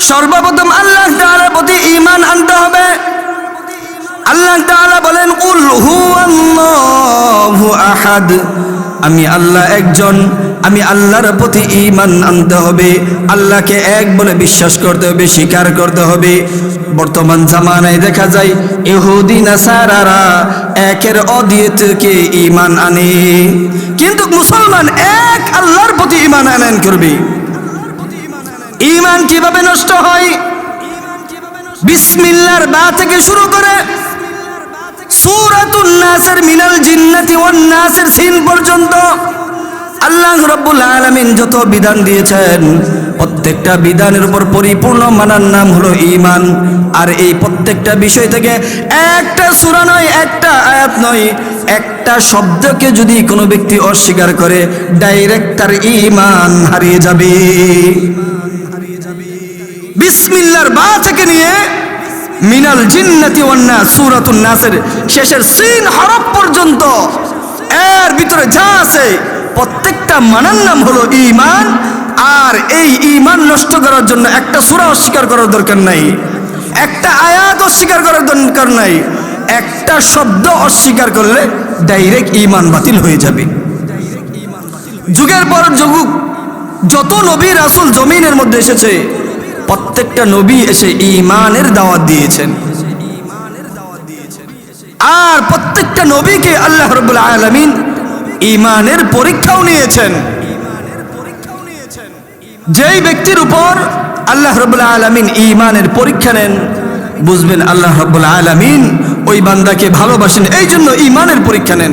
সর্বপ্রথম আল্লাহ তাআলার প্রতি ঈমান আনতে হবে। আল্লাহ তাআলা বলেন, কুল হুয়াল্লাহু আহাদ। আমি আল্লাহ একজন, আমি আল্লাহর প্রতি ঈমান আনতে হবে। আল্লাহকে এক বলে বিশ্বাস করতে হবে, স্বীকার করতে হবে। বর্তমান জামানায় দেখা যায়, ইহুদি, নাসারারা একের অদিয়ে ঈমান আনে। কিন্তু মুসলমান এক আল্লাহর প্রতি ঈমান আনয়ন করবে। ঈমান কীভাবে নষ্ট হয়? বিসমিল্লার বা থেকে শুরু করে সূরাতুন নাসের মিনাল জিন্নাতি ওয়ান নাসের সিন পর্যন্ত আল্লাহ রাব্বুল আলামিন যত বিধান দিয়েছেন, প্রত্যেকটা বিধানের উপর পরিপূর্ণ মানার নাম হলো ঈমান। আর এই প্রত্যেকটা বিষয় থেকে একটা সূরা নয়, একটা আয়াত নয়, একটা শব্দকে যদি কোনো ব্যক্তি অস্বীকার করে ডাইরেক্ট তার ঈমান হারিয়ে যাবে। বিসমিল্লার বা থেকে নিয়ে মিনাল জিন্নাতি ওয়ান্না সূরাতুন নাসের শেষের সিন হরফ পর্যন্ত। এর ভিতরে যা আছে, প্রত্যেকটা মানার নাম হলো ঈমান, আর এই ঈমান নষ্ট করার জন্য একটা সূরা অস্বীকার করার দরকার নাই, একটা আয়াত অস্বীকার করার দরকার নাই, একটা শব্দ অস্বীকার করলে ডাইরেক্ট ঈমান বাতিল হয়ে যাবে। যুগের পর যুগ, যত নবী রাসূল জমিনের মধ্যে এসেছে প্রত্যেকটা নবী এসে ঈমানের দাওয়াত দিয়েছেন। আর প্রত্যেকটা নবীকে আল্লাহ রব্বুল আলামিন ঈমানের পরীক্ষাও নিয়েছেন। যেই ব্যক্তির উপর আল্লাহ রব্বুল আলামিন ঈমানের পরীক্ষা নেন, বুঝবেন আল্লাহ রব্বুল আলামিন ওই বান্দাকে ভালোবাসেন এই জন্য ঈমানের পরীক্ষা নেন।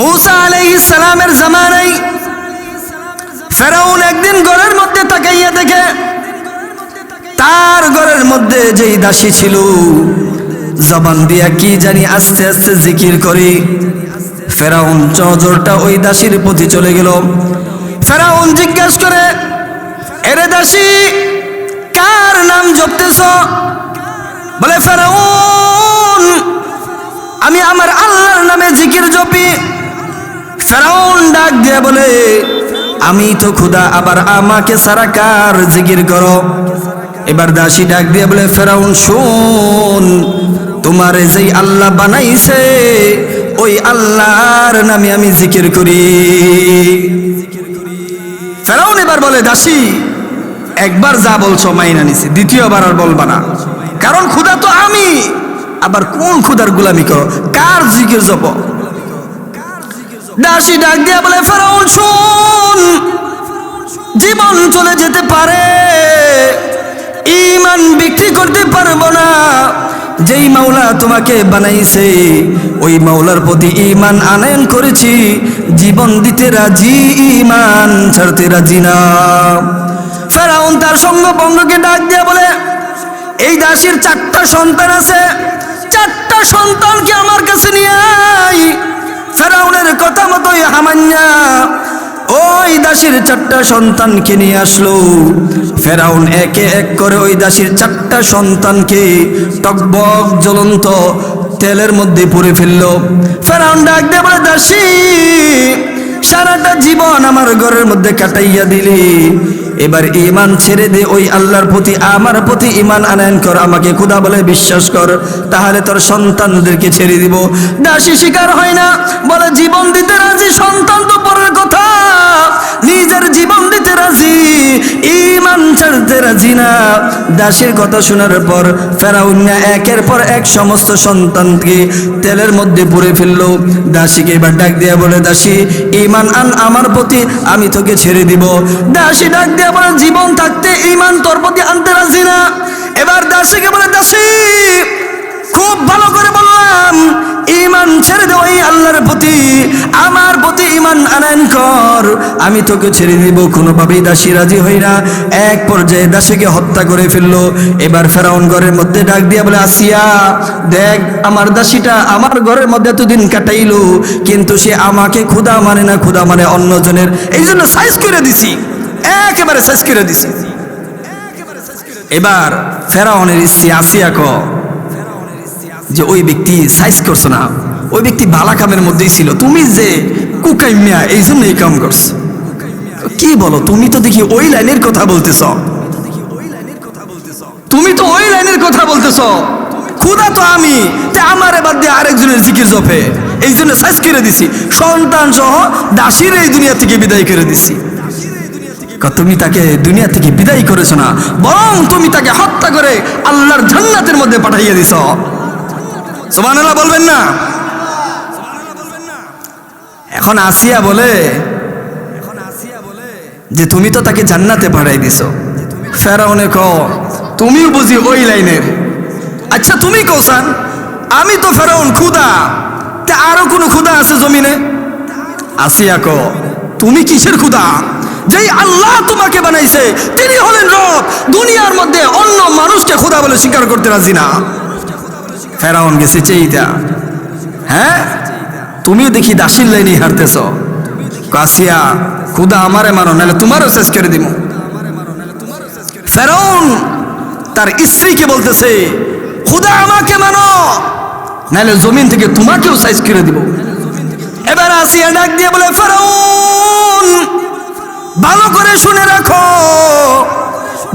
মুসা আলাইহিস সালামের জামানায় ফেরাউন একদিন ঘরের মধ্যে তাকাইয়া দেখে, তার ঘরের মধ্যে যেই দাসী ছিল, জবান দিয়া কি জানি আস্তে আস্তে জিকির করে। ফেরাউন চজরটা ওই দাসীর প্রতি চলে গেল। ফেরাউন জিজ্ঞেস করে, এরে দাসী, কার নাম জপতেছ? বলে, ফেরাউন, আমি আমার আল্লাহর নামে জিকির জপি। ফেরাউন ডাক দিয়ে বলে আমি তো খুদা, আবার আমাকে সারা কার জিকির করো? এবার দাসী ডাক দিয়ে বলে, ফেরাউন, শুন, তোমার যেই আল্লাহ বানাইছে, ওই আল্লাহর নামে আমি জিকির করি। ফেরাউন এবার বলে, দাসী, একবার যা বলছো মাইনা নিছি, দ্বিতীয়বার আর বলবা না। কারণ খুদা তো আমি, আবার কোন খুদার গুলামি করো? কার জিকির জপ? দাসী ডাক দিয়া বলে, ফেরাউন, শুন, জীবন চলে যেতে পারে। ইমান বিক্রি করতে পারব না। যেই মাওলা তোমাকে বানাইছে, ওই মাওলার প্রতি ইমান আনয়ন করেছি। জীবন দিতে রাজি ইমান ছাড়তে রাজি না। ফেরাউন তার সঙ্গ বঙ্গকে ডাক দিয়া বলে, এই দাসীর চারটা সন্তান আছে। চারটা সন্তানকে আমার কাছে নিয়ে আয়। ফেরাউনের কথা মতোই হামান্যা ওই দাসীর চারটা সন্তানকে নিয়ে আসলো। ফেরাউন একে এক করে ওই দাসীর চারটা সন্তানকে টকবক, জ্বলন্ত তেলের মধ্যে পুরে ফেলল। ফেরাউন ডাক দিয়ে বলে, দাসী, সারাটা জীবন আমার ঘরের মধ্যে কাটাইয়া দিলি। এবার ইমান ছেড়ে দে, ওই আল্লাহর প্রতি, আমার প্রতি ইমান আনয়ন কর, আমাকে খুদা বলে বিশ্বাস কর, তাহলে তোর সন্তানদেরকে ছেড়ে দিব। দাসী শিকার হয় না, বলে জীবন দিতে রাজি, সন্তান তো পরের কথা। নিজের জীবন দিতে রাজি ইমান ছাড়তে রাজি না। দাসীর কথা শোনার পর ফেরাউন্না একের পর এক সমস্ত সন্তানকে তেলের মধ্যে পুরে ফেলল। দাসীকে এবার ডাক দিয়া বলে, দাসী ইমান আন আমার প্রতি, আমি তোকে ছেড়ে দিব। দাসী ডাক দিয়া বলে, জীবন থাকতে ইমান তোর প্রতি আনতে রাজি না। এবার দাসীকে বলে দাসী খুব ভালো করে বললাম ইমান ছেড়ে দে ওই আল্লাহর প্রতি। আমার প্রতি ইমান আনয়ন কর। আমি তোকে ছেড়ে দিব, কোনোভাবেই দাসী রাজি হই না। এক পর্যায়ে দাসীকে হত্যা করে ফেলল। এবার ফেরাউন ঘরের মধ্যে ডাক দিয়া বলে, আসিয়া, দেখ, আমার দাসীটা আমার ঘরের মধ্যে এতদিন কাটাইলো, কিন্তু সে আমাকে ক্ষুদা মানে না ক্ষুদা মানে অন্যজনের। এই জন্য সাইজ করে দিছি। একেবারে শেষ করে দিছি। এবার ফেরাউনের স্ত্রী আসিয়া ক যে ওই ব্যক্তি সাইজ করছ না, ওই ব্যক্তি বালা কামের মধ্যেই ছিল, তুমি যে কুকাইমিয়া, এই জন্য এই কাম করছ। কি বলো, তুমি তো দেখি ওই লাইনের কথা বলতেছ। তুমি তো ওই লাইনের কথা বলতেছ। খুদা তো আমি তে আমার এবার দিয়ে আরেকজনের জিকির জপে। এই জন্য সাইজ করে দিছি। সন্তান সহ দাসির এই দুনিয়া থেকে বিদায় করে দিছি। তুমি তাকে দুনিয়া থেকে বিদায় করেছ না, বরং তুমি তাকে হত্যা করে আল্লাহর জান্নাতের মধ্যে পাঠাইয়া দিছ। সুবহানাল্লাহ বলবেন না? এখন আসিয়া বলে, যে তুমি তো তাকে জান্নাতে পাঠাই দিছ। ফেরাউনে ক তুমিও বুঝি ওই লাইনের। আচ্ছা তুমি কৌসান আমি তো ফেরাউন খুদা তে আরও কোনো খুদা আছে জমিনে? আসিয়া ক তুমি কিসের খুদা যেই আল্লাহ তোমাকে বানাইছে, তিনি হলেন রব। দুনিয়ার মধ্যে অন্য মানুষকে খুদা বলে স্বীকার করতে রাজি না। ফেরাউন গেছে চেইটা হ্যাঁ? তুমিও দেখি দাসির লাইনে হারতেছ। কাসিয়া, খুদা আমারে মারো, নাহলে তোমারও শেষ করে দিব ফেরাউন তার স্ত্রীকে বলতেছে, খুদা আমাকে মানো, নাহলে জমিন থেকে তোমাকেও সাইজ করে দিব। এবার আসিয়া ডাক দিয়ে বলে, ফেরাউন ভালো করে শুনে রাখো।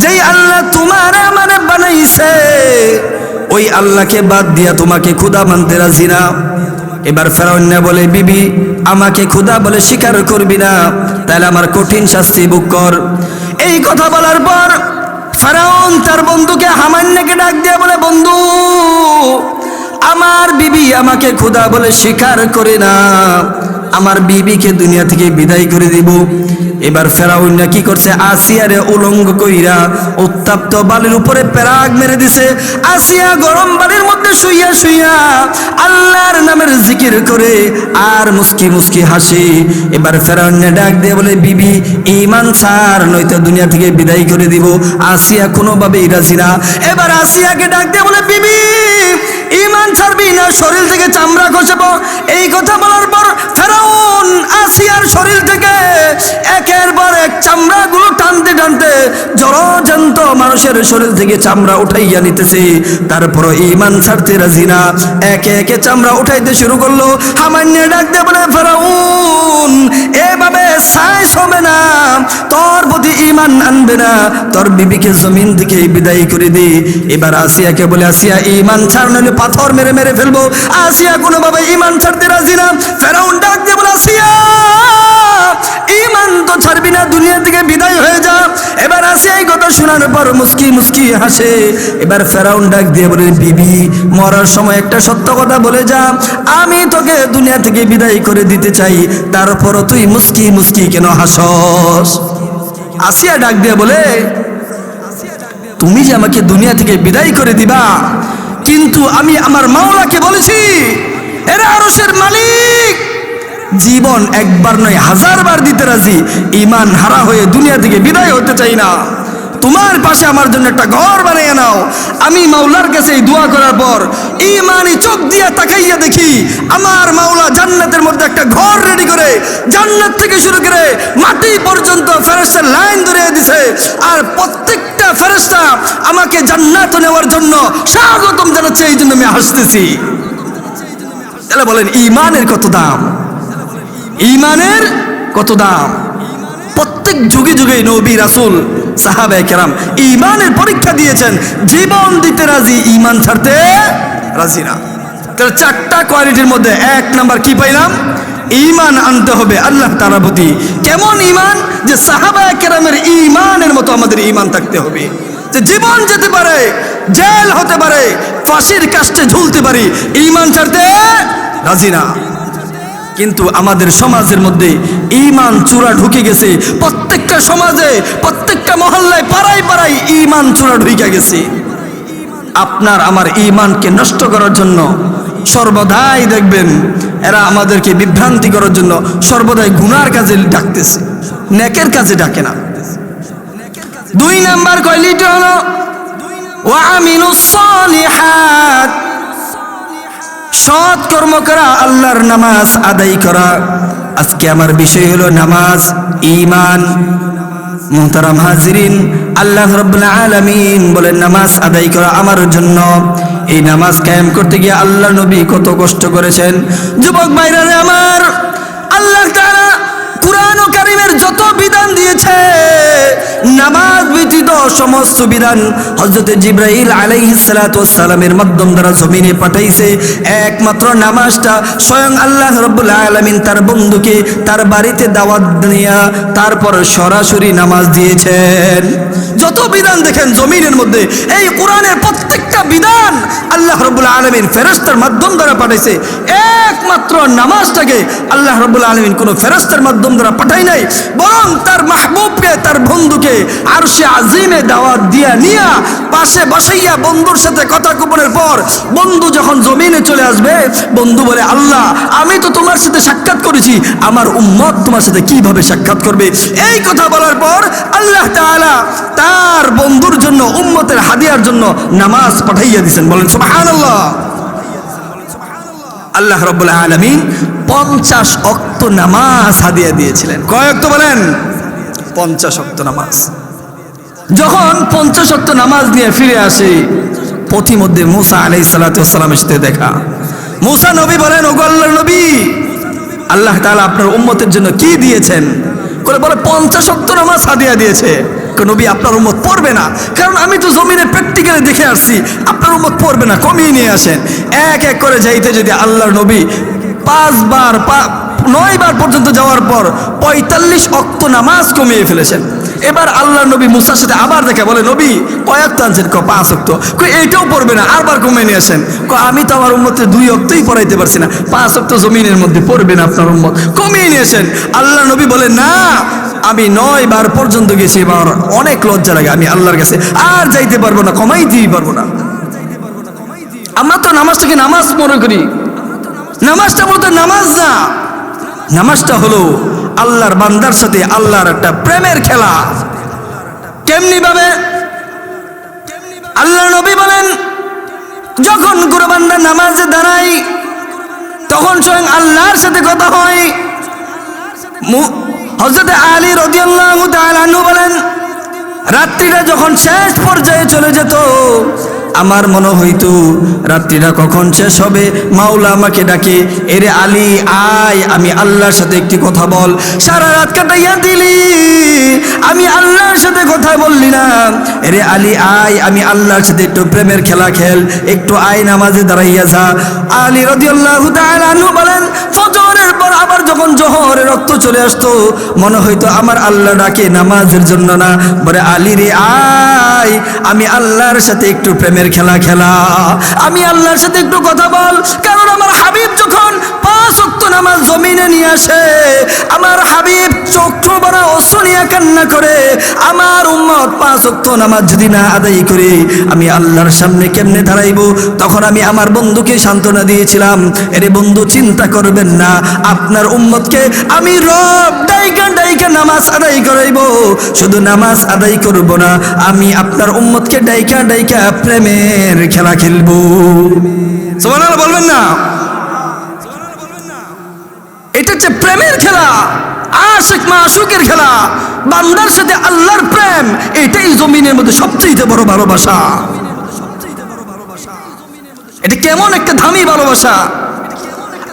যেই আল্লাহ তোমার আমার বানাইছে, ওই আল্লাহকে বাদ দিয়া তোমাকে খুদা মানতে রাজি না। এবার ফেরাউন্না বলে, বিবি, আমাকে খুদা বলে স্বীকার করবি না, তাহলে আমার কঠিন শাস্তি বুক কর। এই কথা বলার পর ফেরাউন তার বন্ধুকে হামান্যাকে ডাক দিয়া বলে, বন্ধু, আমার বিবি আমাকে খুদা বলে স্বীকার করে না। আমার বিবিকে দুনিয়া থেকে বিদায় করে দিব। এবার ফেরাউন্না কি করছে? আসিয়ারে উলঙ্গ কইরা উত্তাপ্ত বালির উপরে প্যারাগ মেরে দিছে। আসিয়া গরম বালির মধ্যে শুইয়া শুইয়া আল্লাহর নামের জিকির করে আর মুস্কি মুস্কি হাসি। এবার ফেরাউন্না ডাক দিয়ে বলে, বিবি ইমান ছাড়, নয়তো দুনিয়া থেকে বিদায় করে দিব। আসিয়া কোনোভাবেই রাজি না। এবার আসিয়াকে ডাক দিয়ে বলে, বিবি ইমান ছাড়বি না, শরীর থেকে চামড়া খসেব এই কথা বলার পর ফেরাউন আসিয়ার শরীর থেকে একের পর এক চামড়াগুলো টানতে টানতে জলজন্ত মানুষের শরীর থেকে চামড়া উঠাইয়া নিতেছে। তারপর ইমান ছাড়তে একে একে চামড়া উঠাইতে শুরু করল। হামান্য ডাক দিয়ে বলে, ফেরাউন, এভাবে সাইস হবে না। তোর প্রতি ইমান আনবে না। তোর বিবিকে জমিন থেকে বিদায় করে দে। এবার আসিয়াকে বলে, আসিয়া ইমান ছাড় নাহলে পাথর মেরে মেরে ফেলব। আসিয়া কোনোভাবে ইমান ছাড়তে রাজি না। ফেরাউন ডাক দিয়ে বলে, আসিয়া! থেকে বিদায় হয়ে যা। এবার আসি এই কথা শোনার পর মুস্কি মুস্কি হাসে। এবার ফেরাউন ডাক দিয়ে বলে, বিবি, মরার সময় একটা সত্য কথা বলে যা। আমি তোকে দুনিয়া থেকে বিদায় করে দিতে চাই। তারপরও তুই মুস্কি মুস্কি কেন হাসস? আসিয়া ডাক দিয়ে বলে, তুমি যে আমাকে দুনিয়া থেকে বিদায় করে দিবা, কিন্তু আমি আমার মাওলাকে বলেছি, এরা আরসের মালিক। জীবন একবার নয়, হাজার বার দিতে রাজি। ইমান হারা হয়ে দুনিয়া থেকে বিদায় হতে চাই না। তোমার পাশে আমার জন্য একটা ঘর বানিয়ে নাও। আমি মাওলার কাছে এই দোয়া করার পর ইমানি চোখ দিয়া তাকাইয়া দেখি, আমার মাওলা জান্নাতের মধ্যে একটা ঘর রেডি করে, জান্নাত থেকে শুরু করে মাটি পর্যন্ত ফেরেস্তার লাইন ধরে দিছে। আর প্রত্যেকটা ফেরেস্তা আমাকে জান্নাত নেওয়ার জন্য স্বাগতম জানাচ্ছে, এই জন্য আমি হাসতেছি। তাহলে বলেন ইমানের কত দাম? ইমানের কত দাম? প্রত্যেক যুগে যুগে নবী, রাসুল সাহাবে কেরাম ইমানের পরীক্ষা দিয়েছেন, জীবন দিতে রাজি ইমান ছাড়তে রাজি না। চারটা কোয়ালিটির মধ্যে এক নাম্বার কি পাইলাম? ইমান আনতে হবে আল্লাহ তারা প্রতি। কেমন ইমান যে সাহাবা কেরামের ইমানের মতো আমাদের ইমান থাকতে হবে। যে জীবন যেতে পারে, জেল হতে পারে, ফাঁসির কাস্টে ঝুলতে পারি ইমান ছাড়তে রাজি না। কিন্তু আমাদের সমাজের মধ্যে ইমান চূড়া ঢুকে গেছে। প্রত্যেকটা সমাজে, প্রত্যেকটা মহল্লায় পাড়ায় পাড়ায় ইমান চূড়া ঢুকে গেছে। আপনার আমার ইমানকে নষ্ট করার জন্য সর্বদাই দেখবেন, এরা আমাদেরকে বিভ্রান্তি করার জন্য সর্বদাই গুনার কাজে ডাকতেছে। নেকের কাজে ডাকে না। দুই নাম্বার কয়লিটা হলো ওয়ামিনুস সালিহাত। সৎ কর্ম করা, আল্লাহর নামাজ আদায় করা। আজকে আমার বিষয় হলো নামাজ ইমান মোহতারাম হাজরিন, আল্লাহ রবাহ আলমিন বলে নামাজ আদায় করা আমার জন্য। এই নামাজ কায়েম করতে গিয়ে আল্লাহ নবী কত কষ্ট করেছেন। যুবক বাইরে আমার, আল্লাহ তাআলা কুরআন কারিমের যত বিধান দিয়েছে, নামাজ ব্যতীত সমস্ত বিধান হজরতে আলাইহিসালামের মাধ্যম দ্বারা জমিনে পাঠাইছে। একমাত্র নামাজটা স্বয়ং আল্লাহ রব্বুল আলমিন তার বন্ধুকে তার বাড়িতে দাওয়াত নিয়া তারপর সরাসরি নামাজ দিয়েছেন। যত বিধান দেখেন জমিনের মধ্যে, এই কোরআনের প্রত্যেকটা বিধান আল্লাহ রব্বুল আলমিন ফেরস্তার মাধ্যম দ্বারা পাঠাইছে। একমাত্র নামাজটাকে আল্লাহ রব্বুল আলমিন কোনো ফেরস্তার মাধ্যম দ্বারা পাঠাই নাই বরং তার মাহবুবকে তার বন্ধুকে আর সে আজিমে দাওয়াত দিয়া নিয়া পাশে বসাইয়া বন্ধুর সাথে কথা গোপনের পর বন্ধু যখন জমিনে চলে আসবে বন্ধু বলে আল্লাহ আমি তো তোমার সাথে সাক্ষাৎ করেছি আমার উম্মত তোমার সাথে কীভাবে সাক্ষাৎ করবে? এই কথা বলার পর আল্লাহ তাআলা তার বন্ধুর জন্য উম্মতের হাদিয়ার জন্য নামাজ পাঠাইয়া দিয়েছেন বলেন সুবহানাল্লাহ। আল্লাহ রব্বুল আলমিন পঞ্চাশ অক্ত নামাজ হাদিয়া দিয়েছিলেন। কয় অক্ত বলেন? পঞ্চাশ অক্ত নামাজ। যখন পঞ্চাশ অক্ত নামাজ নিয়ে ফিরে আসে, পথিমধ্যে মুসা আলাই সালাতামের সাথে দেখা। মুসা নবী বলেন, ওগো আল্লাহর নবী, আল্লাহ তাআলা আপনার উম্মতের জন্য কি দিয়েছেন? করে বলে, পঞ্চাশ অক্ত নামাজ হাদিয়া দিয়েছে। নবী, আপনার উম্মত পড়বে না। কারণ আমি তো জমিনে প্র্যাকটিক্যালি দেখে আসছি, আপনার উম্মত পড়বে না, কমিয়ে নিয়ে আসেন। এক এক করে যাইতে যদি আল্লাহর নবী পাঁচবার নয় বার পর্যন্ত যাওয়ার পর পঁয়তাল্লিশ অক্ত নামাজ কমিয়ে ফেলেছেন। এবার আল্লাহ নবী মুসার সাথে আবার দেখে বলে, নবী, কয়েক আনছেন, ক, পাঁচ অক্ত। এইটাও পড়বে না, আরবার কমিয়ে নিয়ে আসেন। ক আমি তো আমার উম্মতে দুই অক্তই পড়াইতে পারছি না, পাঁচ অক্ত জমিনের মধ্যে পড়বে না আপনার উম্মত। কমিয়ে নিয়েছেন আল্লাহ নবী বলে, না, আমি নয় বার পর্যন্ত গেছি, এবার অনেক লজ্জা লাগে আমি আল্লাহর কাছে। আর যাইতে পারব না, কমাইতেই পারব না। আমরা তো নামাজটাকে নামাজ মনে করি। নামাজটা বলতে নামাজ না। নামাজটা হলো আল্লাহর বান্দার সাথে আল্লাহর একটা প্রেমের খেলা। কেমনি ভাবে আল্লাহ নবী বলেন, যখন গুরুবান্দার নামাজে দাঁড়াই তখন স্বয়ং আল্লাহর সাথে কথা হয়। হজরত আলী রদিয়াল্লাহু বলেন, রাত্রিটা যখন শেষ পর্যায়ে চলে যেত আমার মনে হইতো রাত্রিটা কখন শেষ হবে? মাওলা আমাকে ডাকে, এরে আলী, আয়, আমি আল্লাহর সাথে একটি কথা বল। সারা রাত কাটাইয়া দিলি, আমি আল্লাহর সাথে কথা বললি না। এরে আলী, আয়, আমি আল্লাহর সাথে একটু প্রেমের খেলা খেল, একটু আয় নামাজে দাঁড়াইয়া যা। আলী রদিয়াল্লাহু তাআলা বলেন, ফজরের পর আবার যখন জোহরের রক্ত চলে আসতো, মনে হইতো আমার আল্লাহ ডাকে নামাজের জন্য না। বলে, আলী রে, আয়, আমি আল্লাহর সাথে একটু প্রেমের খেলা খেলা। আমি আল্লাহর সাথে একটু কথা বল কারণ আমার হাবিব যখন জমিনে নিয়ে আসে। আমার হাবিব চক্ষু কান্না করে। আমার উম্মত পাঁচ অক্ত নামাজ না আদায় করে, আমি আল্লাহর সামনে কেমনে দাঁড়াইবো? তখন আমি আমার বন্ধুকে সান্ত্বনা দিয়েছিলাম, এরে বন্ধু, চিন্তা করবেন না। আপনার উম্মতকে আমি রব ডাইকা ডাইকা নামাজ আদায় করাইব। শুধু নামাজ আদায় করব না, আমি আপনার উম্মতকে ডাইকা ডাইকা প্রেমের খেলা খেলব। বলবেন না? হচ্ছে প্রেমের খেলা, আশেক মাসুকের খেলা, বান্দার সাথে আল্লাহর প্রেম, এটাই জমিনের মধ্যে সবচেয়ে বড় ভালোবাসা। এটা কেমন একটা দামি ভালোবাসা।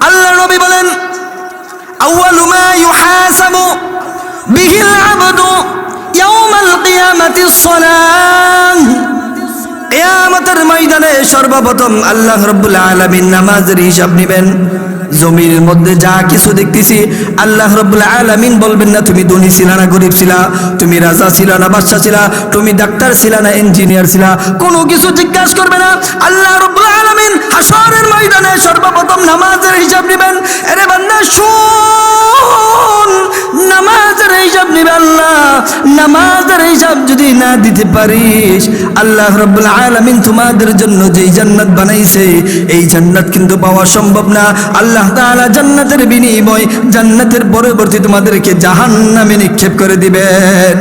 আল্লাহ নবী বলেন আবদু ময়দানে সর্বপ্রথম আল্লাহ রাব্বুল আলামিন নামাজের হিসাব নেবেন। জমির মধ্যে যা কিছু দেখতেছি, আল্লাহ রাব্বুল আলামিন বলবেন না, তুমি ধনী ছিলা না, গরিব ছিলা, তুমি রাজা ছিলা না, বাদশা ছিলা, তুমি ডাক্তার ছিলা না, ইঞ্জিনিয়ার ছিলা, কোনো কিছু জিজ্ঞাসা করবে না। আল্লাহ রাব্বুল আলামিন হাসরের ময়দানে সর্বপ্রথম নামাজের হিসাব নেবেন। আরে বান্দা, শুন, নামাজের হিসাব নিবে আল্লাহ। নামাজের হিসাব যদি না দিতে পারিস, আল্লাহ রব্বুল আলামিন তোমাদের জন্য যেই জান্নাত বানাইছে, এই জান্নাত কিন্তু পাওয়া সম্ভব না। আল্লাহ তাআলা জান্নাতের বিনিময়, জান্নাতের পরবর্তী তোমাদেরকে জাহান্নামে নিক্ষেপ করে দিবেন।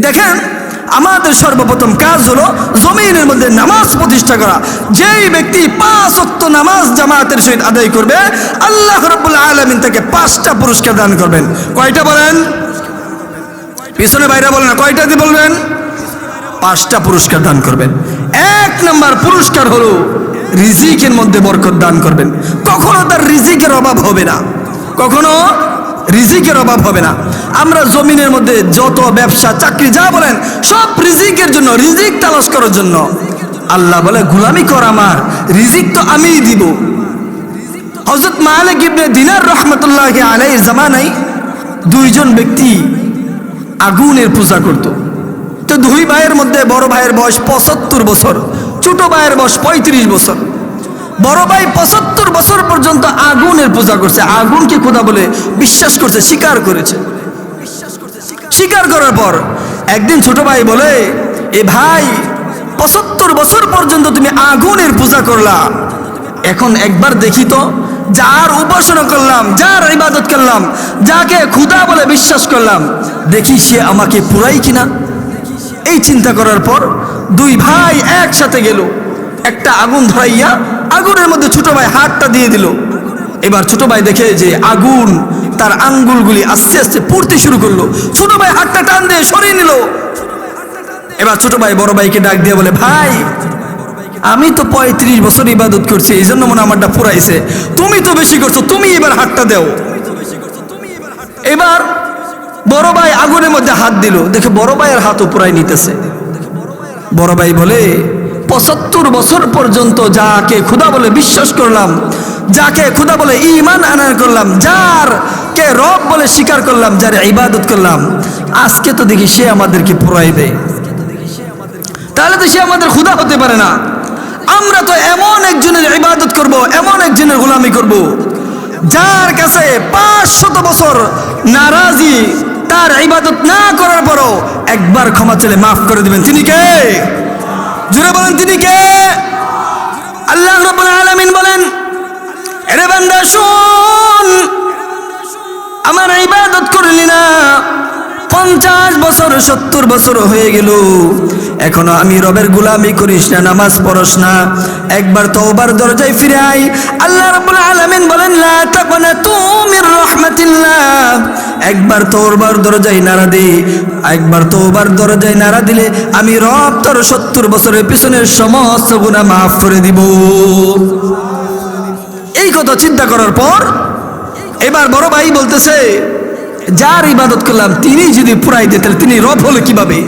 দেখেন, আমাদের সর্বপ্রথম কাজ হলো জমিনের মধ্যে নামাজ প্রতিষ্ঠা করা। যেই ব্যক্তি পাঁচ অক্ত নামাজ জামাতের সহিত আদায় করবে, আল্লাহ রব্বুল আলমিন তাকে পাঁচটা পুরস্কার দান করবেন। কয়টা বলেন? পিছনে বাইরে বলেন কয়টা দিয়ে বলবেন? পাঁচটা পুরস্কার দান করবেন। এক নম্বর পুরস্কার হলো রিজিকের মধ্যে বরকত দান করবেন। কখনো তার রিজিকের অভাব হবে না। কখনো রিজিকের অভাব হবে না। আমরা জমিনের মধ্যে যত ব্যবসা, চাকরি যা বলেন, সব রিজিকের জন্য, রিজিক তালাশ করার জন্য। আল্লাহ বলে, গুলামি কর আমার, রিজিক তো আমিই দিব। হজরত মালিক ইবনে দিনার রহমতুল্লাহ আলাইহির জামানায় দুইজন ব্যক্তি আগুনের পূজা করত। তো দুই ভাইয়ের মধ্যে বড় ভাইয়ের বয়স পঁচাত্তর বছর। ছোট ভাইয়ের বয়স পঁয়ত্রিশ বছর। বড় ভাই পঁচাত্তর বছর পর্যন্ত আগুনের পূজা করছে। আগুনকে খোদা বলে বিশ্বাস করছে, স্বীকার করেছে। স্বীকার করার পর একদিন ছোট ভাই বলে, এ ভাই, পঁচাত্তর বছর পর্যন্ত তুমি আগুনের পূজা করলা। এখন একবার দেখি তো, যার উপাসনা করলাম, যার ইবাদত করলাম, যাকে ক্ষুদা বলে বিশ্বাস করলাম, দেখি সে আমাকে পুরাই কিনা? এই চিন্তা করার পর দুই ভাই একসাথে গেল। একটা আগুন ধরাইয়া আগুনের মধ্যে ছোট ভাই হাতটা দিয়ে দিল। এবার ছোট ভাই দেখে যে আগুন তার আঙ্গুলগুলি আস্তে আস্তে পড়তে শুরু করল। ছোট ভাই হাতটা টান দিয়ে সরিয়ে নিল। এবার ছোট ভাই বড় ভাইকে ডাক দিয়ে বলে, ভাই, আমি তো পঁয়ত্রিশ বছর ইবাদত করছি এই জন্য মনে আমারটা পুরাইছে। তুমি তো বেশি করছ, তুমি এবার হাতটা দাও। এবার বড় ভাই আগুনের মধ্যে হাত দিল। দেখে বড় ভাইয়ের হাত পুরাই নিতেছে। বড় ভাই বলে, পঁচাত্তর বছর পর্যন্ত যাকে ক্ষুদা বলে বিশ্বাস করলাম, যাকে ক্ষুদা বলে ইমান আনার করলাম যার কে রব বলে স্বীকার করলাম, যার ইবাদত করলাম, আজকে তো দেখি সে আমাদেরকে পুরাই দেয় তাহলে তো সে আমাদের ক্ষুদা হতে পারে না। আমরা তো এমন একজনের ইবাদত করব, এমন একজনের গোলামি করব, যার কাছে পাঁচশত বছর নারাজি তার ইবাদত না করার পরও একবার ক্ষমা চলে মাফ করে দিবেন। তিনি কে? জুড়ে বলেন, তিনি কে? আল্লাহ রাব্বুল আলামিন বলেন, এরে বান্দা, শুন, আমার ইবাদত করলি না। পঞ্চাশ বছর, সত্তর বছর হয়ে গেল। এখনও আমি রবের গুলামি করিস না, নামাজ পড়স না। একবার তোবার দরজায় ফিরে আই আল্লাহ রাব্বুল আলামিন বলেন, লা তাকনাতু মির রাহমাতিল্লাহ। একবার তোবার দরজায় নাড়া দে। একবার তোবার দরজায় নাড়া দিলে আমি রব তোর সত্তর বছরের পিছনের সমস্ত গুনাহ মাফ করে দিব। এই কথা চিন্তা করার পর এবার বড় ভাই বলতেছে, যার ইবাদত করলাম তিনি যদি পুরাই দিতেন তিনি রব হলে কীভাবে?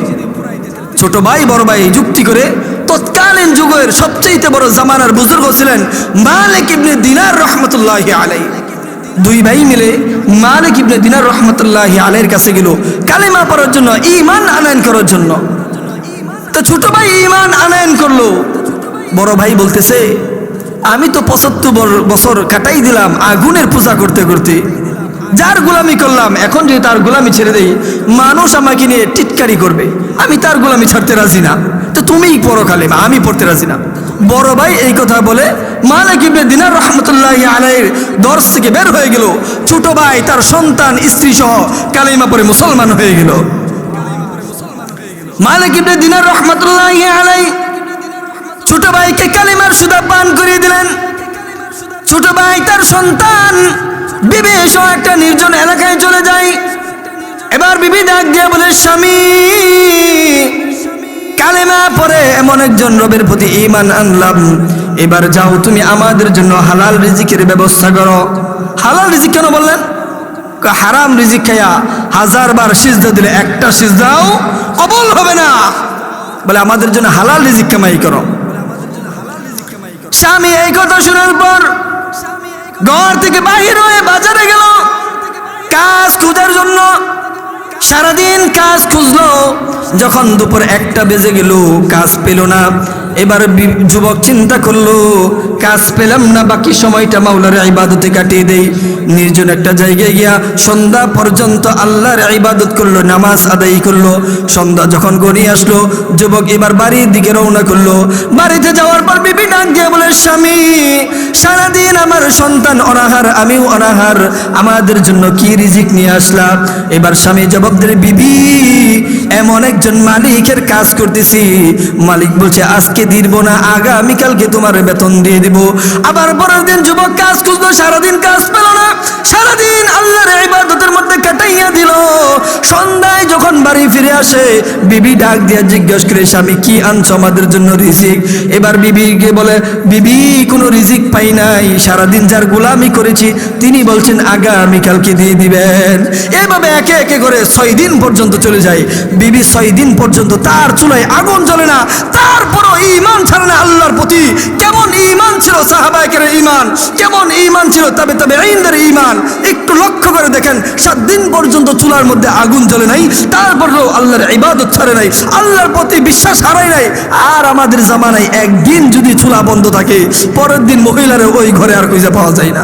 ছোট ভাই, বড় ভাই যুক্তি করে তৎকালীন যুগের সবচেয়ে বড় জামানার বুজুর্গ ছিলেন মালিক ইবনে দিনার রহমতুল্লাহ আলাই দুই ভাই মিলে মালিক ইবনে দিনার রহমতুল্লাহ আলাইয়ের কাছে গেল, কালিমা পড়ার জন্য ইমান আনয়ন করার জন্য। তো ছোট ভাই ইমান আনয়ন করল। বড় ভাই বলতেছে, আমি তো পঁচাত্তর বছর কাটাই দিলাম আগুনের পূজা করতে করতে। যার গোলামি করলাম, এখন যদি তার গোলামি ছেড়ে দেই, মানুষ আমাকে নিয়ে টিটকারি করবে। আমি তার গোলামি ছাড়তে রাজি না। তো তুমিই পড়ো কালিমা, আমি পড়তে রাজি না। বড় ভাই এই কথা বলে, মালিক ইবনে দিনার রহমতুল্লাহ আলাইয়ের দর্শ থেকে বের হয়ে গেল। ছোট ভাই, তার সন্তান, স্ত্রী সহ কালিমা পরে মুসলমান হয়ে গেল। মালিক ইবনে দিনার রহমতুল্লাহ আলাই ছোট ভাইকে কালিমার সুদা পান করিয়ে দিলেন। ছোট ভাই তার সন্তান বিবি সহ একটা নির্জন এলাকায় চলে যায় এবার বিবি ডাক দিয়ে বলে, স্বামী, কালেমা পরে এমন একজন রবের প্রতি ইমান আনলাম। এবার যাও, তুমি আমাদের জন্য হালাল রিজিকের ব্যবস্থা করো। হালাল রিজিক কেন বললেন? হারাম রিজিক খাইয়া হাজার বার সিজদা দিলে একটা সিজদাও কবল হবে না। বলে, আমাদের জন্য হালাল রিজিক কামাই করো। স্বামী এই কথা শোনার পর ঘর থেকে বাহির হয়ে বাজারে গেল। কাজ খোঁজার জন্য সারাদিন কাজ খুঁজলো। যখন দুপুর একটা বেজে গেল, কাজ পেল না। এবার যুবক চিন্তা করল, কাজ পেলাম না, বাকি সময়টা মাওলার ইবাদতে কাটিয়ে দেই। নির্জন একটা জায়গায় গিয়া সন্ধ্যা পর্যন্ত আল্লাহর ইবাদত করল, নামাজ আদায় করল। সন্ধ্যা যখন গড়িয়ে আসলো, যুবক এবার বাড়ির দিকে রওনা করল। বাড়িতে যাওয়ার পর বিবি ডাক বলে, স্বামী, সারাদিন আমার সন্তান অনাহার, আমিও অনাহার। আমাদের জন্য কি রিজিক নিয়ে আসলাম? এবার স্বামী জবাব বিবি এমন একজন মালিকের কাজ করতেছি। মালিক বলছে, আজকে দিব না আগামীকালকে তোমার বেতন দিয়ে দিব। আবার পরের দিন যুবক কাজ খুঁজলো, সারাদিন কাজ পেল না। সারাদিন আল্লাহর ইবাদতের মধ্যে কাটাইয়া দিল। সন্ধ্যায় যখন বাড়ি ফিরে আসে, বিবি ডাক দিয়া জিজ্ঞেস করে, স্বামী, কি আনছো আমাদের জন্য রিজিক? এবার বিবিকে বলে, বিবি, কোনো রিজিক পাই নাই। সারাদিন যার গোলামি করেছি, তিনি বলছেন আগামীকালকে দিয়ে দিবেন। এভাবে একে একে করে ছয় দিন পর্যন্ত চলে যায়। বিবি ছয় দিন পর্যন্ত তার চুলায় আগুন জ্বলে না, তারপরও ইমান ছাড়ে না আল্লাহর প্রতি। কেমন ইমান ছিল সাহাবায়কের ইমান কেমন ইমান ছিল তবে তবে আইনদের ইমান একটু লক্ষ্য করে দেখেন, সাত দিন পর্যন্ত চুলার মধ্যে আগুন জ্বলে নাই, তারপরেও আল্লাহর ইবাদত ছাড়ে নাই, আল্লাহর প্রতি বিশ্বাস হারাই নাই। আর আমাদের জামানায় একদিন যদি চুলা বন্ধ থাকে, পরের দিন মহিলারা ওই ঘরে আর খুঁজে পাওয়া যায় না।